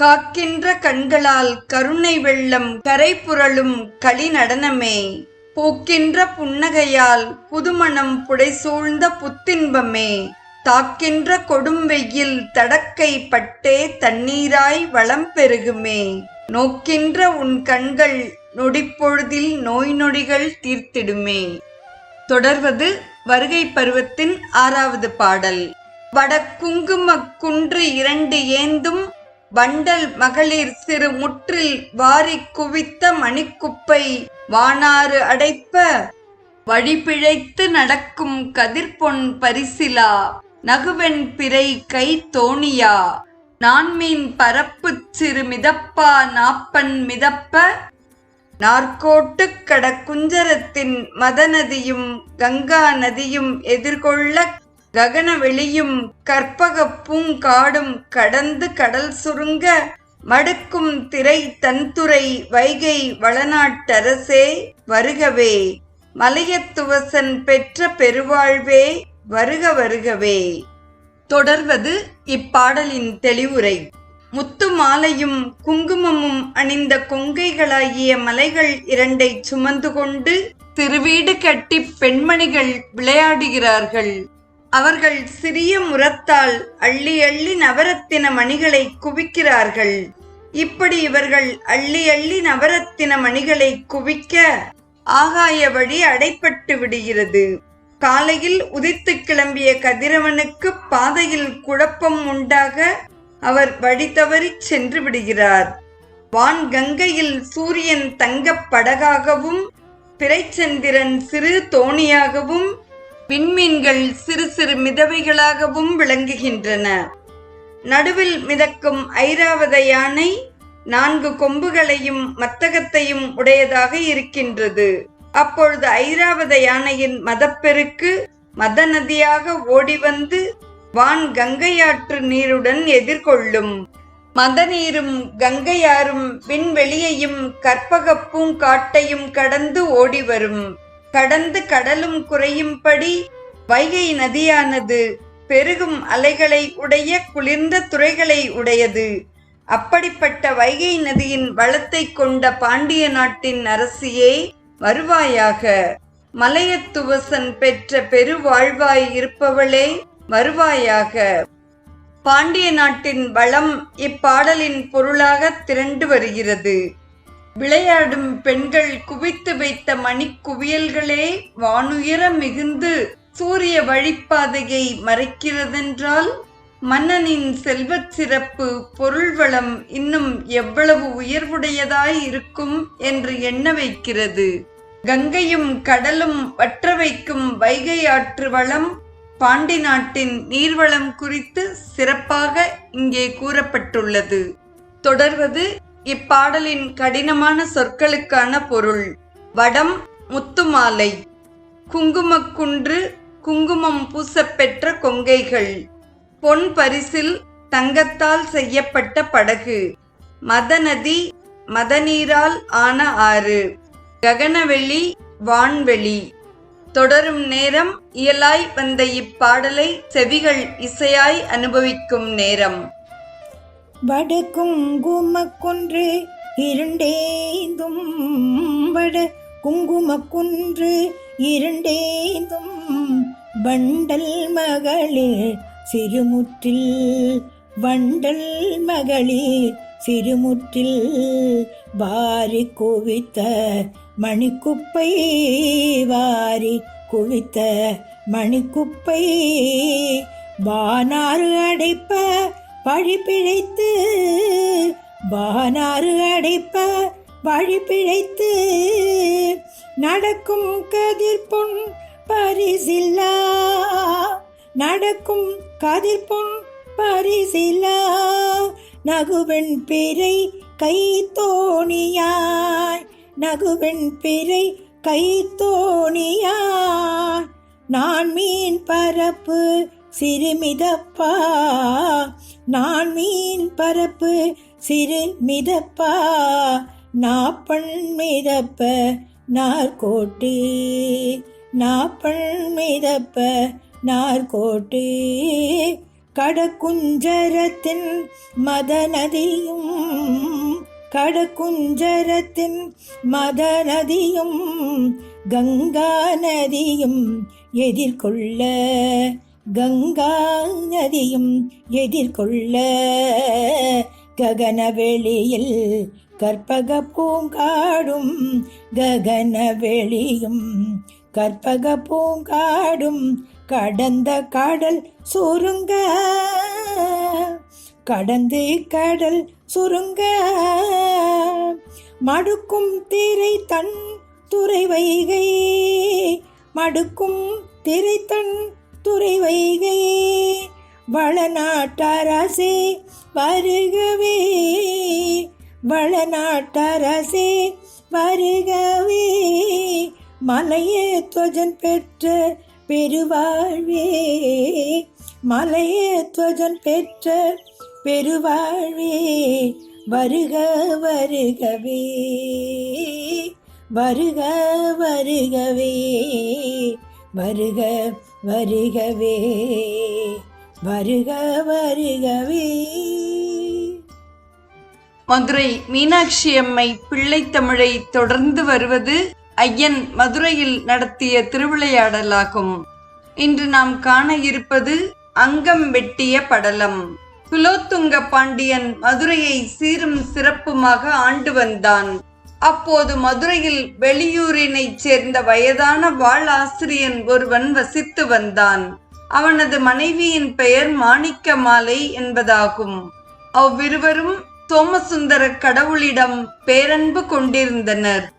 காக்கின்ற கண்களால் கருணை வெள்ளம் கரை புரளும் களி நடனமே. பூக்கின்ற புன்னகையால் புதுமணம் புடைசூழ்ந்த புத்தின்பமே. தாக்கின்ற கொடும் வெயில் தடக்கை பட்டே தண்ணீராய் வளம் பெருகுமே. நோக்கின்ற உன் கண்கள் நொடிப்பொழுதில் நோய் நொடிகள் தீர்த்திடுமே. தொடர்வது வருகை பருவத்தின் ஆறாவது பாடல். வட குங்கும குன்று இரண்டு ஏந்தும் வண்டல் மகளிர் சிறு முற்றில் வாரிக் குவித்த மணிக்குப்பை வானாறு அடைப்ப வழிபிழைத்து நடக்கும் கதிர்பொன் பரிசிலா. நகுவெண் பிறை கை தோணியா. நான்மீன் பரப்புச் சிறு மிதப்பா நாப்பன் மிதப்ப நாற்கோட்டு கட குஞ்சரத்தின் மதநதியும் கங்கா நதியும் எதிர்கொள்ள ககன வெளியும் கற்பகப் பூங்காடும் கடந்து கடல் சுருங்க மடுக்கும் திரை தன்துறை வைகை வளநாட்டரசே வருகவே. மலையத்துவசன் பெற்ற பெருவாழ்வே வருக வருகவே. தொடர்வது இப்பாடலின் தெளிவுரை. முத்து மாலையும் குங்குமமும் அணிந்த கொங்கைகளாகிய மலைகள் இரண்டை சுமந்து கொண்டு திருவீடு கட்டி பெண்மணிகள் விளையாடுகிறார்கள். அவர்கள் சிறிய முரத்தால் அள்ளி அள்ளி நவரத்தின மணிகளை குவிக்கிறார்கள். இப்படி இவர்கள் அள்ளி அள்ளி நவரத்தின மணிகளை குவிக்க ஆகாய வழி அடைப்பட்டு விடுகிறது. காலையில் உதித்து கிளம்பிய கதிரவனுக்கு பாதையில் குழப்பம் உண்டாக அவர் வழி தவறிச் சென்று விடுகிறார். வான் கங்கையில் சூரியன் தங்கப் படகாகவும் பிறைச்சந்திரன் சிறு தோணியாகவும் விண்மீன்கள் சிறு சிறு மிதவைகளாகவும் விளங்குகின்றன. நடுவில் மிதக்கும் ஐராவத யானை நான்கு கொம்புகளையும் மத்தகத்தையும் உடையதாக இருக்கின்றது. அப்பொழுது ஐராவத யானையின் மதப்பெருக்கு மத நதியாக ஓடி வந்து வான் கங்கையாற்று நீருடன் எதிர்கொள்ளும். மத நீரும் கங்கையாரும் விண்வெளியையும் கற்பகப்பும் காட்டையும் கடந்து ஓடி வரும் கடந்து கடலும் குறையும்படி வைகை நதியானது பெருகும் அலைகளை உடைய குளிர்ந்த துறைகளை உடையது. அப்படிப்பட்ட வைகை நதியின் வளத்தை கொண்ட பாண்டிய நாட்டின் அரசியே வருவாயாக. மலையத்துவசன் பெற்ற பெருவாழ்வாய் இருப்பவளே வருவாயாக. பாண்டிய நாட்டின் வளம் இப்பாடலின் பொருளாக திரண்டு வருகிறது. விளையாடும் பெண்கள் குவித்து வைத்த மணிக்குவியல்களே வானுயர மிகுந்து சூரிய வழிப்பாதையை மறைக்கிறதென்றால் மன்னனின் செல்வச் சிறப்பு பொருள்வளம் இன்னும் எவ்வளவு உயர்வுடையதாய் இருக்கும் என்று எண்ண வைக்கிறது. கங்கையும் கடலும் வற்ற வைக்கும் வைகை ஆற்று வளம் பாண்டி நாட்டின் நீர்வளம் குறித்து சிறப்பாக இங்கே கூறப்பட்டுள்ளது. தொடர்வது இப்பாடலின் கடினமான சொற்களுக்கான பொருள் வடம் முத்துமாலை. குங்குமக்குன்று குங்குமம் பூசப்பெற்ற கொங்கைகள். பொன் பரிசில் தங்கத்தால் செய்யப்பட்ட படகு. மதநதி மதநீரால் ஆன ஆறு. ககனவெளி வான்வெளி. தொடரும் நேரம் இயலாய் வந்த இப்பாடலை செவிகள் இசையாய் அனுபவிக்கும் நேரம். வட குங்குமக்குன்று இரண்டேந்தும் வட குங்குமக்குன்று இருண்டேந்தும் வண்டல் மகளிர் சிறுமுற்றில் வண்டல் மகளிர் சிறுமுற்றில் வாரி குவித்த மணிக்குப்பை வாரி குவித்த மணிக்குப்பை வானாறு அடைப்ப வழி பிழைத்து வானாறு அடைப்ப வழி பிழைத்து நடக்கும் கதிர்பொன் பரிசில்லா. நடக்கும் கதிர்பொன் பரிசிலா நகுவெண் பிறை கை தோணியாய் நகுவெண் பிறை கை தோணியாய் நான் மீன் பரப்பு சிறுமிதப்பா நான் மீன் பரப்பு சிறுமிதப்பா நாப்பண் மிதப்ப நார்கோட்டு நாப்பண் மிதப்ப நார்கோட்டு கடக்குஞ்சரத்தின் மதநதியும் கடக்குஞ்சரத்தின் மதநதியும் கங்கா நதியும் எதிர்கொள்ள கங்கா நதியும் எதிர்கொள்ள ககனவெளியில் கற்பக பூங்காடும் ககனவெளியும் கற்பக பூங்காடும் கடந்த கடல் சுருங்க கடந்து கடல் சுருங்க மடுக்கும் திரை தன் துறை வைகை மடுக்கும் திரை தன் துறை வைகையே வளநாட்டரசே வருகவே. வளநாட்டரசே வருகவே. மலையே துவஜன் பெற்ற பெருவாழ்வே. மலையே துவஜன் பெற்ற பெருவாழ்வே. வருக வருகவே. வருக வருகவே. வருக வருகவே வருக வருகவே. மதுரை மீனாட்சி அம்மை பிள்ளை தமிழை தொடர்ந்து வருவது ஐயன் மதுரையில் நடத்திய திருவிளையாடலாகும். இன்று நாம் காண இருப்பது அங்கம் வெட்டிய படலம். குலோத்துங்க பாண்டியன் மதுரையை சீரும் சிறப்புமாக ஆண்டு வந்தான். அப்போது மதுரையில் வெளியூரினைச் சேர்ந்த வயதான வாளாசிரியன் ஒருவன் வசித்து வந்தான். அவனது மனைவியின் பெயர் மாணிக்க மாலை என்பதாகும். அவ்விருவரும் சோமசுந்தர கடவுளிடம் பேரன்பு கொண்டிருந்தனர்.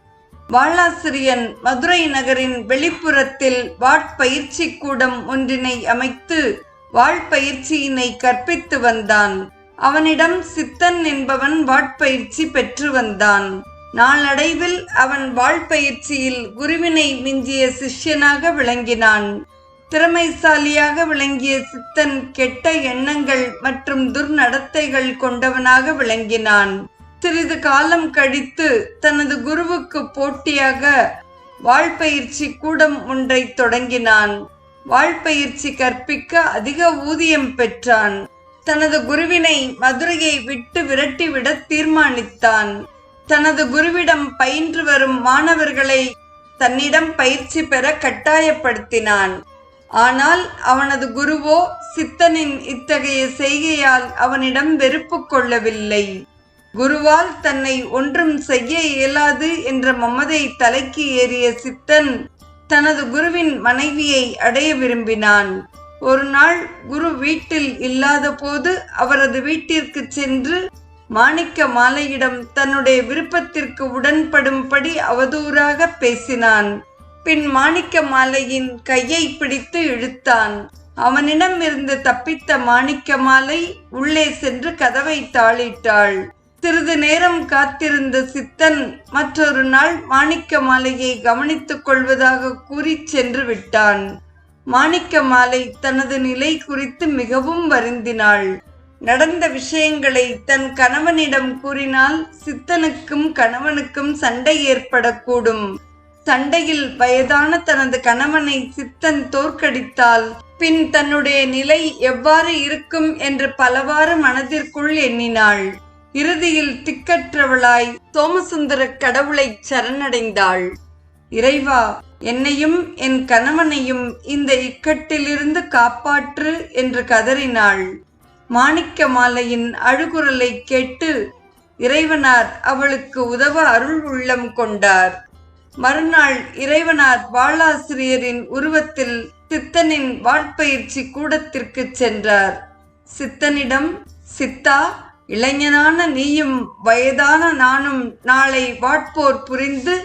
வாளாசிரியன் மதுரை நகரின் வெளிப்புறத்தில் வாட்பயிற்சி கூடம் ஒன்றினை அமைத்து வாழ்பயிற்சியினை கற்பித்து வந்தான். அவனிடம் சித்தன் என்பவன் வாட்பயிற்சி பெற்று வந்தான். நாளடைவில் அவன் வாழ்பயிற்சியில் குருவினை மிஞ்சிய சிஷ்யனாக விளங்கினான். திறமைசாலியாக விளங்கிய சித்தன் கெட்ட எண்ணங்கள் மற்றும் துர்நடத்தைகள் கொண்டவனாக விளங்கினான். சிறிது காலம் கழித்து தனது குருவுக்கு போட்டியாக வாழ்பயிற்சி கூடம் ஒன்றை தொடங்கினான். வாழ்பயிற்சி கற்பிக்க அதிக ஊதியம் பெற்றான். தனது குருவினை மதுரையை விட்டு விரட்டிவிட தீர்மானித்தான். தனது குருவிடம் பயின்று வரும் மாணவர்களை தன்னிடம் பயிற்சி பெற கட்டாயப்படுத்தினான். ஆனால் அவனது குருவோ சித்தனின் இத்தகைய செய்கையால் அவனிடம் வெறுப்பு கொள்ளவில்லை. குருவால் தன்னை ஒன்றும் செய்ய இயலாது என்ற மமதை தலைக்கு ஏறிய சித்தன் தனது குருவின் மனைவியை அடைய விரும்பினான். ஒரு நாள் குரு வீட்டில் இல்லாத போது அவரது வீட்டிற்கு சென்று மாணிக்க மாலையிடம் தன்னுடைய விருப்பத்திற்கு உடன்படும்படி அவதூறாக பேசினான். பின் மாணிக்க மாலையின் கையை பிடித்து இழுத்தான். அவனிடம் இருந்து தப்பித்த மாணிக்க மாலை உள்ளே சென்று கதவை தாளிட்டாள். சிறிது நேரம் காத்திருந்த சித்தன் மற்றொரு நாள் மாணிக்க மாலையை கவனித்துக் கொள்வதாக கூறி சென்று விட்டான். மாணிக்க மாலை தனது நிலை குறித்து மிகவும் வருந்தினாள். நடந்த விஷயங்களை தன் கணவனிடம் கூறினால் சித்தனுக்கும் கணவனுக்கும் சண்டை ஏற்படக்கூடும். சண்டையில் வயதான தனது கணவனை சித்தன் தோற்கடித்தால் பின் தன்னுடைய நிலை எவ்வாறு இருக்கும் என்று பலவாறு மனதிற்குள் எண்ணினாள். இறுதியில் திக்கற்றவளாய் சோமசுந்தர கடவுளை சரணடைந்தாள். இறைவா என்னையும் என் கணவனையும் இந்த இக்கட்டிலிருந்து காப்பாற்று என்று கதறினாள். மாணிக்க மாலையின் அழுகுரலை கேட்டு இறைவனார் அவளுக்கு உதவ அருள் உள்ளம் கொண்டார். மறுநாள் இறைவனார் பாலாசிரியரின் உருவத்தில் சித்தனின் வாழ்பயிற்சி கூடத்திற்கு சென்றார். சித்தனிடம் சித்தா இளைஞனான நீயும் வயதான நானும் நாளை வாட்போர் புரிந்து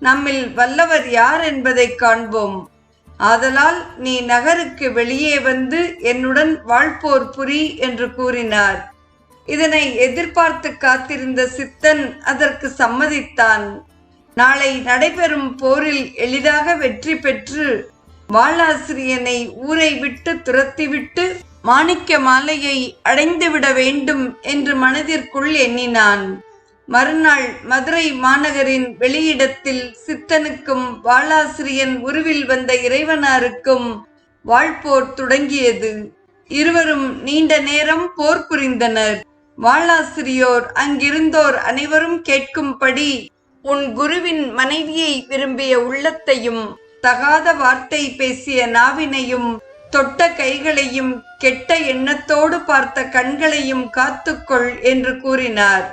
நம்மில் வல்லவர் யார் என்பதை காண்போம். ஆதலால் நீ நகருக்கு வெளியே வந்து என்னுடன் வாழ்போர் புரி என்று கூறினார். இதனை எதிர்பார்த்து காத்திருந்த சித்தன் அதற்கு சம்மதித்தான். நாளை நடைபெறும் போரில் எளிதாக வெற்றி பெற்று வாழாசிரியனை ஊரை விட்டு துரத்திவிட்டு மாணிக்க மாலையை அடைந்துவிட வேண்டும் என்று மனதிற்குள் எண்ணினான். மறுநாள் மதுரை மாநகரின் வெளியிடத்தில் சித்தனுக்கும் பாலாசிரியன் உருவில் வந்த இறைவனாருக்கும் வாழ்போர் தொடங்கியது. இருவரும் நீண்ட நேரம் போர் புரிந்தனர். வாளாசிரியோர் அங்கிருந்தோர் அனைவரும் கேட்கும்படி உன் குருவின் மனைவியை விரும்பிய உள்ளத்தையும் தகாத வார்த்தை பேசிய நாவினையும் தொட்ட கைகளையும் கெட்ட எண்ணத்தோடு பார்த்த கண்களையும் காத்துக்கொள் என்று கூறினார்.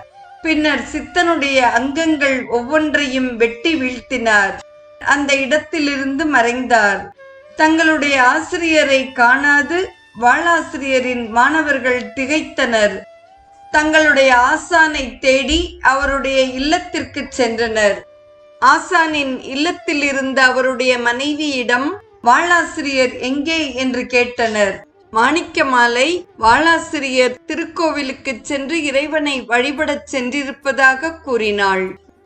பின்னர் சித்தனுடைய அங்கங்கள் ஒவ்வொன்றையும் வெட்டி வீழ்த்தினார். அந்த இடத்திலிருந்து மறைந்தார். தங்களுடைய ஆசிரியரை காணாது வாளாசிரியரின் மாணவர்கள் திகைத்தனர். தங்களுடைய ஆசானை தேடி அவருடைய இல்லத்திற்கு சென்றனர். ஆசானின் இல்லத்தில் இருந்த அவருடைய மனைவியிடம் வாளாசிரியர் எங்கே என்று கேட்டனர். மாணிக்கமாலை வாலாசிரியர் திருக்கோவிலுக்கு சென்று இறைவனை வழிபடச் சென்றிருப்பதாக கூறினாள்.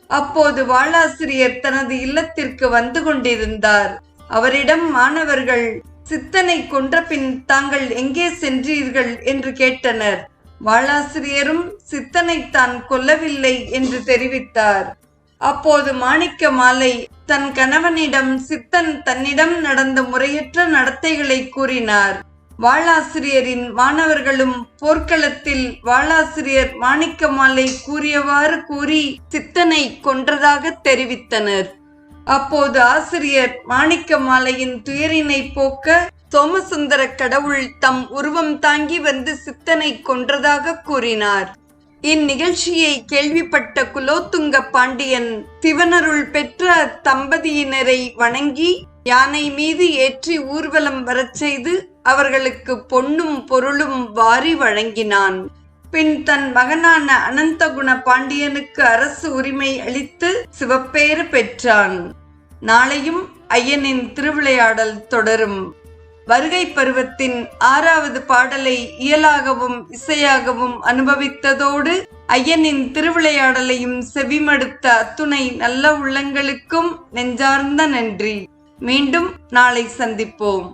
அப்போது வாலாசிரியர் தனது இல்லத்திற்கு வந்து கொண்டிருந்தார். அவரிடம் மாணவர்கள் சித்தனை கொன்றபின் தாங்கள் எங்கே சென்றீர்கள்? என்று கேட்டனர். வாளாசிரியரும் சித்தனை தான் கொல்லவில்லை என்று தெரிவித்தார். அப்போது மாணிக்க மாலை தன் கணவனிடம் சித்தன் தன்னிடம் நடந்த முறையற்ற நடத்தைகளை கூறினார். வாளாசிரியரின் மாணவர்களும் போர்க்களத்தில் வாளாசிரியர் மாணிக்க மாலை கூறியவாறு கூறி சித்தனை கொன்றதாக தெரிவித்தனர். அப்போது ஆசிரியர் மாணிக்க மாலையின் துயரினை போக்க சோமசுந்தர கடவுள் தம் உருவம் தாங்கி வந்து சித்தனை கொன்றதாக கூறினார். இந்நிகழ்ச்சியை கேள்விப்பட்ட குலோத்துங்க பாண்டியன் சிவனருள் பெற்ற தம்பதியினரை வணங்கி யானை மீது ஏற்றி ஊர்வலம் வரச் செய்து அவர்களுக்கு பொன்னும் பொருளும் வாரி வழங்கினான். பின் தன் மகனான அனந்தகுண பாண்டியனுக்கு அரசு உரிமை அளித்து சிவப்பேறு பெற்றான். நாளையும் ஐயனின் திருவிளையாடல் தொடரும். வருகை பருவத்தின் ஆறாவது பாடலை இயலாகவும் இசையாகவும் அனுபவித்ததோடு ஐயனின் திருவிளையாடலையும் செவிமடுத்த அத்துணை நல்ல உள்ளங்களுக்கும் நெஞ்சார்ந்த நன்றி. மீண்டும் நாளை சந்திப்போம்.